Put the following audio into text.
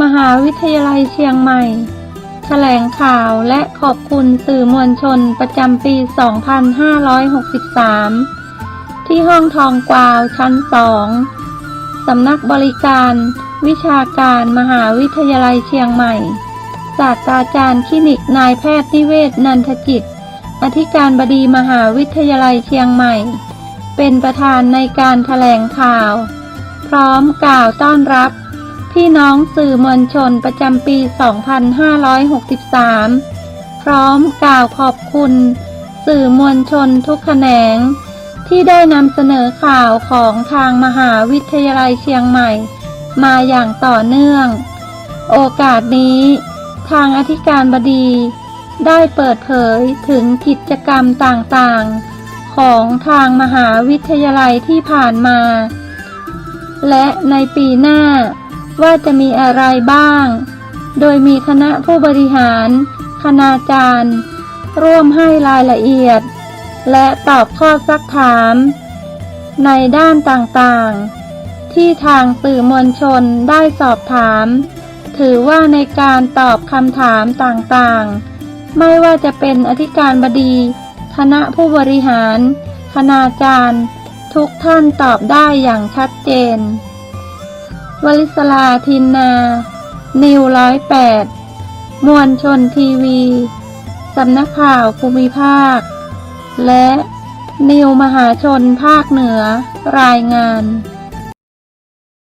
มหาวิทยาลัยเชียงใหม่แถลงข่าวและขอบคุณสื่อมวลชนประจำปี 2563 ที่ห้องทองกวาวชั้น2สำนักบริการวิชาการมหาวิทยาลัยเชียงใหม่ ศาสตราจารย์คลินิกนายแพทย์นิเวศนันทจิต อธิการบดีมหาวิทยาลัยเชียงใหม่ เป็นประธานในการแถลงข่าว พร้อมกล่าวต้อนรับ พี่น้องสื่อมวลชนประจำปี 2563 พร้อมกล่าวขอบคุณ สื่อมวลชนทุกแขนง ที่ได้นำเสนอข่าวของทางมหาวิทยาลัยเชียงใหม่ มาอย่างต่อเนื่อง โอกาสนี้ ทางอธิการบดี ได้เปิดเผยถึงกิจกรรมต่างๆ ของทางมหาวิทยาลัยที่ผ่านมา และในปีหน้า ว่าจะมีอะไรบ้าง โดยมีคณะผู้บริหาร คณาจารย์ ร่วมให้รายละเอียด และตอบข้อซักถาม ในด้านต่างๆ ที่ทางสื่อมวลชนได้สอบถาม ถือว่าในการตอบคำถามต่างๆ ไม่ว่าจะเป็นอธิการบดี คณะผู้บริหาร คณาจารย์ ทุกท่านตอบได้อย่างชัดเจน วลิศลาทินนา นิวร้อยแปด มวลชนทีวี สำนักข่าวภูมิภาค และนิวมหาชนภาคเหนือรายงาน